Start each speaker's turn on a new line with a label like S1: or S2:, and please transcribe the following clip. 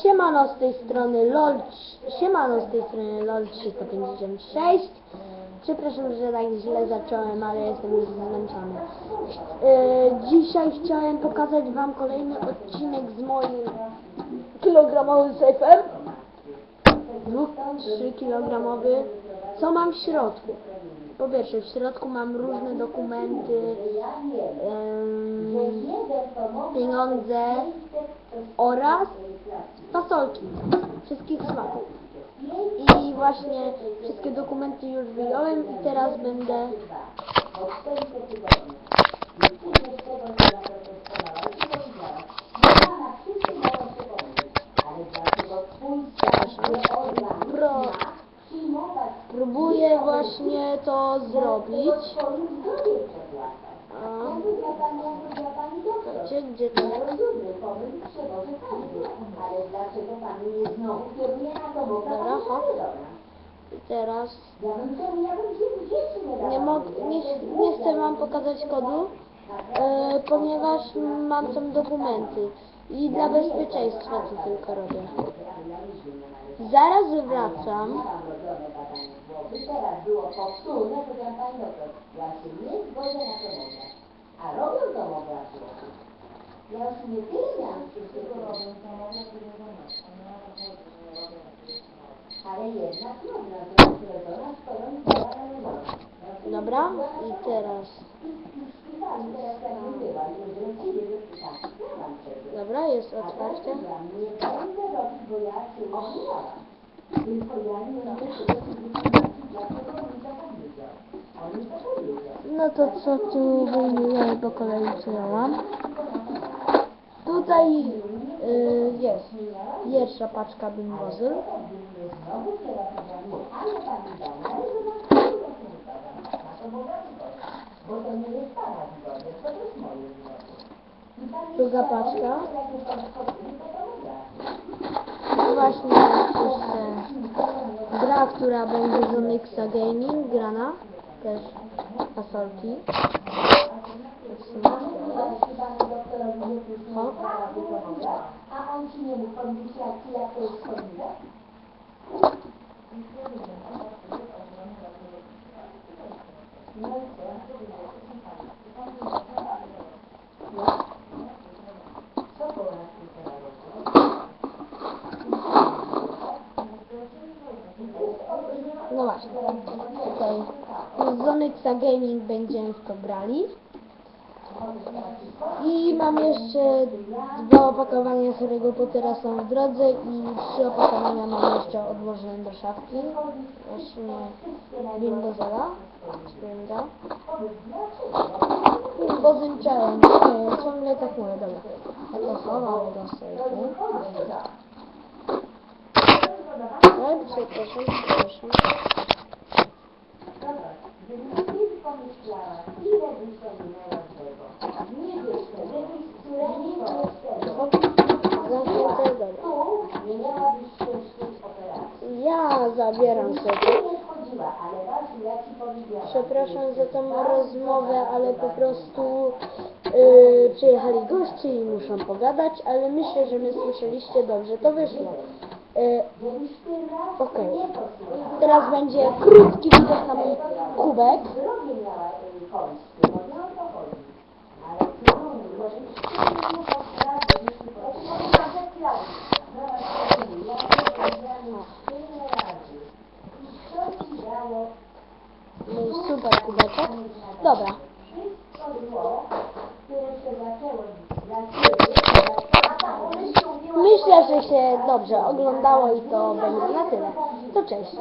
S1: Siemano z tej strony LOL, siemano z tej strony LOL 356. Przepraszam, że tak źle zacząłem, ale jestem już zmęczony. E, dzisiaj chciałem pokazać Wam kolejny odcinek z moim kilogramowym sejfem. Dwóch, 3 kilogramowy. Co mam w środku? Po pierwsze, w środku mam różne dokumenty, pieniądze oraz fasolki wszystkich smaków. I właśnie wszystkie dokumenty już wyjąłem i teraz będę próbuję właśnie to zrobić. A, Słuchajcie, gdzie to Dobra, hop. I teraz nie, nie, nie chcę wam pokazać kodu, e, ponieważ mam tam dokumenty i dla bezpieczeństwa to tylko robię. Zaraz wracam.
S2: Teraz było powtórne, ja pani się nie zgodzę na to. A robią to obrazy. Ja już nie miałam wszystkiego robią to Ale jednak można, to jest do nas to robi
S1: Dobra, i teraz. Dobra, jest otwarte.
S2: Ja nie będę robić, bo ja się nie. Tylko ja nie robię tego, co dlaczego
S1: No to co tu wyjmuję co ja mam? Tutaj y, jest pierwsza paczka bimbozyl. Druga paczka. I właśnie jeszcze gra, która będzie z Onyxa Gaming, grana. Też fasolki. Hop.
S2: A on ci No i co? Co było na tym
S1: właśnie. Tutaj z Onyxa Gaming będziemy w to brali. I mam jeszcze dwa opakowania Harry'ego Pottera są w drodze i trzy opakowania mam jeszcze odłożone do szafki. Właśnie Bimbozela. Springa. Bimbozylczałem. Nie, ciągle tak mówię, dobra. Ja to chowam do sejfu. Oj, przepraszam, przepraszam.
S2: Pomyślała, ile byś to minęła złego. Nie wiesz, żebyś
S1: dobra.
S2: tu miałabyś ciężkiej operacji.
S1: Ja zabieram sobie.
S2: Nie wchodziła, ale raz ja ci.
S1: Przepraszam za tą rozmowę, ale po prostu yy, przyjechali goście i muszą pogadać, ale myślę, że my słyszeliście dobrze, to wyszło.
S2: Raz
S1: Okej. Teraz będzie krótki widok na mój kubek. Mój super kubeczek. Dobra. Myślę, że się dobrze oglądało i to będzie na tyle. To cześć.